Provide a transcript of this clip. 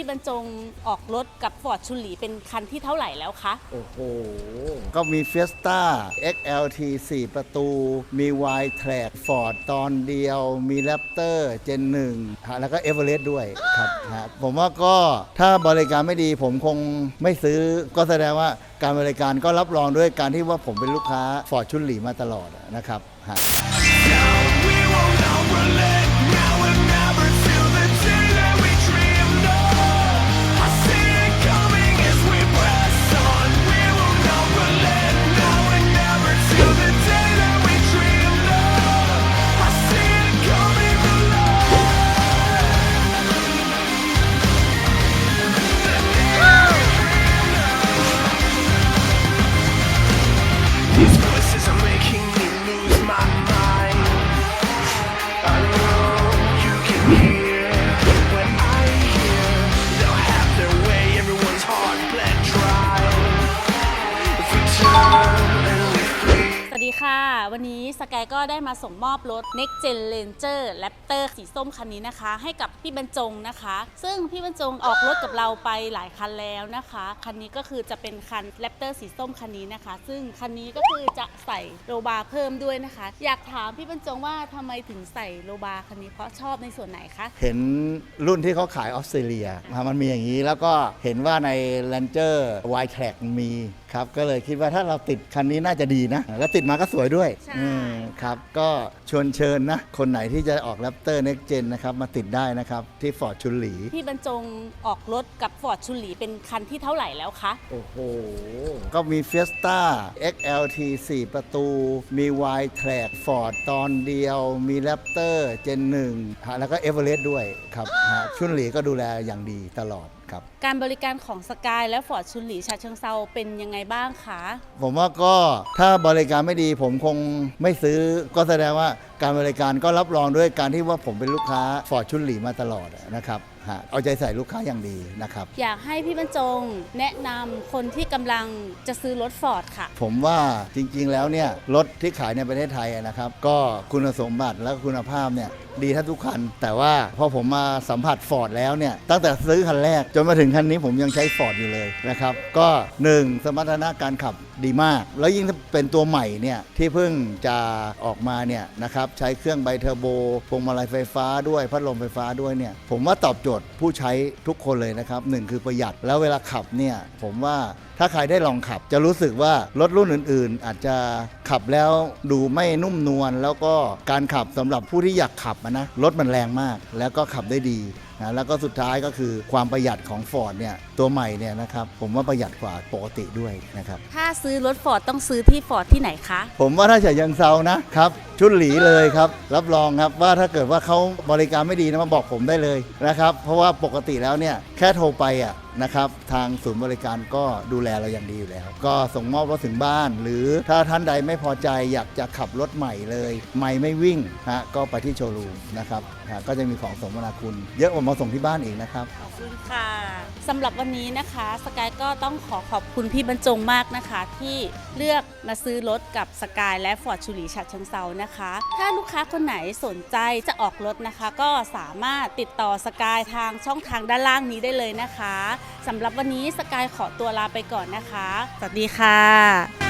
พี่บรรจงออกรถกับฟอร์ดชุนหลีเป็นคันที่เท่าไหร่แล้วคะ โอ้โห ก็มี Fiesta XLT 4 ประตู มี Y Track Ford ตอนเดียว มี Raptor Gen 1ฮะแล้วก็ Everest ด้วยครับฮะผมว่าก็ถ้าบริการไม่ดีผมคงไม่ซื้อ ก็แสดงว่าการบริการก็รับรองด้วยการที่ว่าผมเป็นลูกค้า Ford ชุนหลีมาตลอดนะครับฮะ We won't not relent นนี้สกายก็ได้มาส่งมอบรถ Next Gen Ranger Raptor สีส้มคันนี้นะคะ ให้กับพี่บรรจงนะคะ ซึ่งพี่บรรจงออกรถกับเราไปหลายคันแล้วนะคะ คันนี้ก็คือจะเป็นคัน Raptor สีส้มคันนี้นะคะ ซึ่งคันนี้ก็คือจะใส่โลบาร์เพิ่มด้วยนะคะ อยากถามพี่บรรจงว่าทำไมถึงใส่โลบาร์คันนี้เพราะชอบในส่วนไหนคะเห็นรุ่นที่เขาขายออสเตรเลียมันมีอย่างนี้แล้วก็เห็นว่าใน Ranger Y Track มีครับก็เลยคิดว่าถ้าเราติดคันนี้น่าจะดีนะ แล้วติดมาก็สวยด้วยใช่อืมครับ ก็ชวนเชิญนะ คนไหนที่จะออก Raptor Next Gen นะครับ มาติดได้นะครับ ที่ฟอร์ดชุนหลี พี่บรรจงออกรถกับฟอร์ดชุนหลีเป็นคันที่เท่าไหร่แล้วคะ โอ้โห ก็มี Fiesta XLT 4 ประตู มี Y Track Ford ตอนเดียว มี Raptor Gen 1ฮะแล้วก็ Everest ด้วยครับฮะชุนหลีก็ดูแลอย่างดีตลอด ครับ การบริการของสกายและฟอร์ดชุนหลีชาเชิงเซาเป็นยังไงบ้างคะ ผมว่าก็ถ้าบริการไม่ดีผมคงไม่ซื้อก็แสดงว่า การบริการก็รับรองด้วยการที่ว่าผมเป็นลูกค้าฟอร์ดชุนหลีมาตลอดนะครับฮะเอาใจใส่ลูกค้าอย่างดีนะครับ อยากให้พี่บรรจงแนะนำคนที่กำลังจะซื้อรถฟอร์ดค่ะ ผมว่าจริงๆแล้วเนี่ยรถที่ขายในประเทศไทยอะนะครับ ก็คุณสมบัติและคุณภาพเนี่ยดีทั้งทุกคัน แต่ว่าพอผมมาสัมผัสฟอร์ดแล้วเนี่ยตั้งแต่ซื้อคันแรก จนมาถึงคันนี้ผมยังใช้ฟอร์ดอยู่เลยนะครับก็1สมรรถนะการขับดีมาก แล้วยิ่งถ้าเป็นตัวใหม่เนี่ยที่เพิ่งจะออกมาเนี่ยนะครับใช้เครื่องไบเทอร์โบพวงมาลัยไฟฟ้าด้วยพัดลมไฟฟ้าด้วยเนี่ยผมว่าตอบโจทย์ผู้ใช้ทุกคนเลยนะครับหนึ่งคือประหยัดแล้วเวลาขับเนี่ยผมว่าถ้าใครได้ลองขับ จะรู้สึกว่ารถรุ่นอื่น ๆ อาจจะขับแล้วดูไม่นุ่มนวลแล้วก็การขับสำหรับผู้ที่อยากขับอะนะรถมันแรงมาก แล้วก็ขับได้ดีนะแล้วก็สุดท้ายก็คือความประหยัดของ Ford เนี่ยตัวใหม่เนี่ยนะครับผมว่าประหยัดกว่าปกติด้วยนะครับถ้าซื้อรถฟอร์ดต้องซื้อที่ฟอร์ดที่ไหนคะ ผมว่าถ้าฉะเชิงเซานะครับ ชุดหลีเลยครับ รับรองครับว่าถ้าเกิดว่าเขาบริการไม่ดีนะมาบอกผมได้เลยนะครับ เพราะว่าปกติแล้วเนี่ยแค่โทรไปอะนะครับทางศูนย์บริการก็ดูแลเราอย่างดีอยู่แล้ว ก็ส่งมอบรถถึงบ้าน หรือถ้าท่านใดไม่พอใจอยากจะขับรถใหม่เลย ใหม่ไม่วิ่งฮะก็ไปที่โชว์รูมนะครับฮะก็จะมีของสมนาคุณ เยอะกว่ามาส่งที่บ้านอีกนะครับ ขอบคุณค่ะสำหรับวันนี้นะคะสกายก็ต้องขอขอบคุณพี่บรรจงมากนะคะ ที่เลือกมาซื้อรถกับสกายและฟอร์ดชูรีฉัดเชิงเซานะคะ ถ้าลูกค้าคนไหนสนใจจะออกรถนะคะ ก็สามารถติดต่อสกายทางช่องทางด้านล่างนี้ได้เลยนะคะสำหรับวันนี้สกายขอตัวลาไปก่อนนะคะ สวัสดีค่ะ